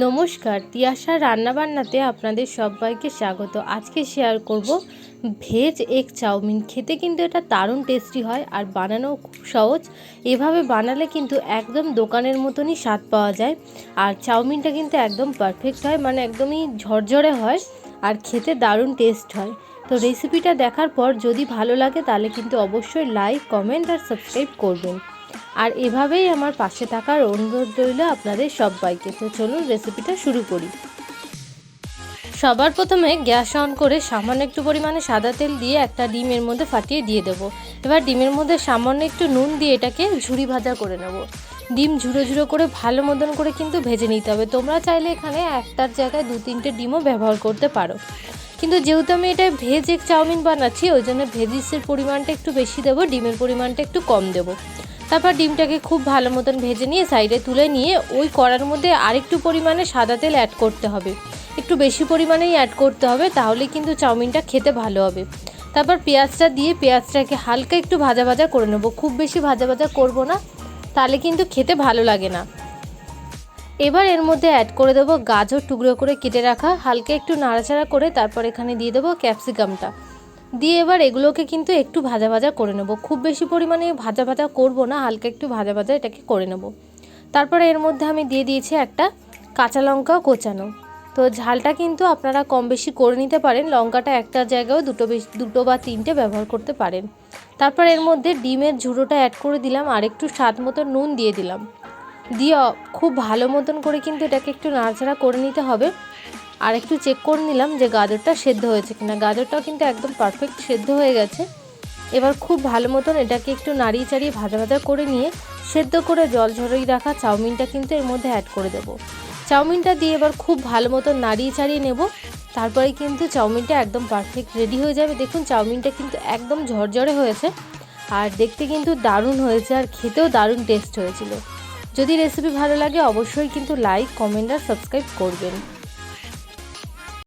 নমস্কার তিয়াশা রান্নাবান্নাতে আপনাদের সবাইকে স্বাগত। আজকে শেয়ার করব ভেজ এগ চাউমিন। খেতে কিন্তু এটা দারুণ টেস্টি হয় আর বানানোও খুব সহজ। এভাবে বানালে কিন্তু একদম দোকানের মতনই স্বাদ পাওয়া যায়। আর চাউমিনটা কিন্তু একদম পারফেক্ট হয় মানে একদমই ঝরঝরে হয় আর খেতে দারুণ টেস্ট হয়। তো রেসিপিটা দেখার পর যদি ভালো লাগে তাহলে কিন্তু অবশ্যই লাইক কমেন্ট আর সাবস্ক্রাইব করবেন। আর এভাবেই আমার পাশে থাকার অনুরোধ রইল আপনাদের সবাইকে। তো চলুন রেসিপিটা শুরু করি। সবার প্রথমে গ্যাস অন করে সামান্য একটু পরিমাণে সাদা তেল দিয়ে একটা ডিমের মধ্যে ফাটিয়ে দিয়ে দেবো। এবার ডিমের মধ্যে সামান্য একটু নুন দিয়ে এটাকে ঝুড়ি ভাজা করে নেব। ডিম ঝুড়ো ঝুড়ো করে ভালো মতন করে কিন্তু ভেজে নিতে হবে। তোমরা চাইলে এখানে একটার জায়গায় দু তিনটে ডিমও ব্যবহার করতে পারো। কিন্তু যেহেতু আমি এটা ভেজ চাউমিন বানাচ্ছি, ওই জন্য ভেজিসের পরিমাণটা একটু বেশি দেবো, ডিমের পরিমাণটা একটু কম দেবো। তারপর ডিমটাকে খুব ভালো মতন ভেজে নিয়ে সাইডে তুলে নিয়ে ওই কড়ার মধ্যে আরেকটু পরিমাণে সাদা তেল অ্যাড করতে হবে। একটু বেশি পরিমাণেই অ্যাড করতে হবে, তাহলে কিন্তু চাউমিনটা খেতে ভালো হবে। তারপর পেঁয়াজটা দিয়ে পেঁয়াজটাকে হালকা একটু ভাজা ভাজা করে নেব। খুব বেশি ভাজা ভাজা করব না, তাহলে কিন্তু খেতে ভালো লাগে না। এবার এর মধ্যে অ্যাড করে দেবো গাজর টুকরো করে কেটে রাখা, হালকা একটু নাড়াচাড়া করে তারপর এখানে দিয়ে দেবো ক্যাপসিকামটা দিয়ে এবার এগুলোকে কিন্তু একটু ভাজা ভাজা করে নেব। খুব বেশি পরিমাণে ভাজা ভাজা করব না, হালকা একটু ভাজা ভাজা এটাকে করে নেব। তারপরে এর মধ্যে আমি দিয়ে দিয়েছি একটা কাঁচা লঙ্কা কোচানো। তো ঝালটা কিন্তু আপনারা কম বেশি করে নিতে পারেন, লঙ্কাটা একটা জায়গায়ও দুটো বেশি, দুটো বা তিনটে ব্যবহার করতে পারেন। তারপর এর মধ্যে ডিমের ঝুড়োটা অ্যাড করে দিলাম, আর একটু স্বাদ মতো নুন দিয়ে দিলাম। দিয়ে খুব ভালো মতন করে কিন্তু এটাকে একটু নাড়াচাড়া করে নিতে হবে। আর একটু চেক করে নিলাম যে গাজরটা সেদ্ধ হয়েছে কিনা। গাজরটাও কিন্তু একদম পারফেক্ট সেদ্ধ হয়ে গেছে। এবার খুব ভালো মতন এটাকে একটু নাড়িয়ে চাড়িয়ে ভাজা ভাজা করে নিয়ে সেদ্ধ করে জল ঝরিয়ে রাখা চাউমিনটা কিন্তু এর মধ্যে অ্যাড করে দেব। চাউমিনটা দিয়ে এবার খুব ভালো মতন নাড়িয়ে চাড়িয়ে নেব। তারপরে কিন্তু চাউমিনটা একদম পারফেক্ট রেডি হয়ে যাবে। দেখুন চাউমিনটা কিন্তু একদম ঝরঝরে হয়েছে। আর দেখতে কিন্তু দারুণ হয়েছে আর খেতেও দারুণ টেস্ট হয়েছিল। যদি রেসিপি ভালো লাগে অবশ্যই কিন্তু লাইক কমেন্ট আর সাবস্ক্রাইব করবেন।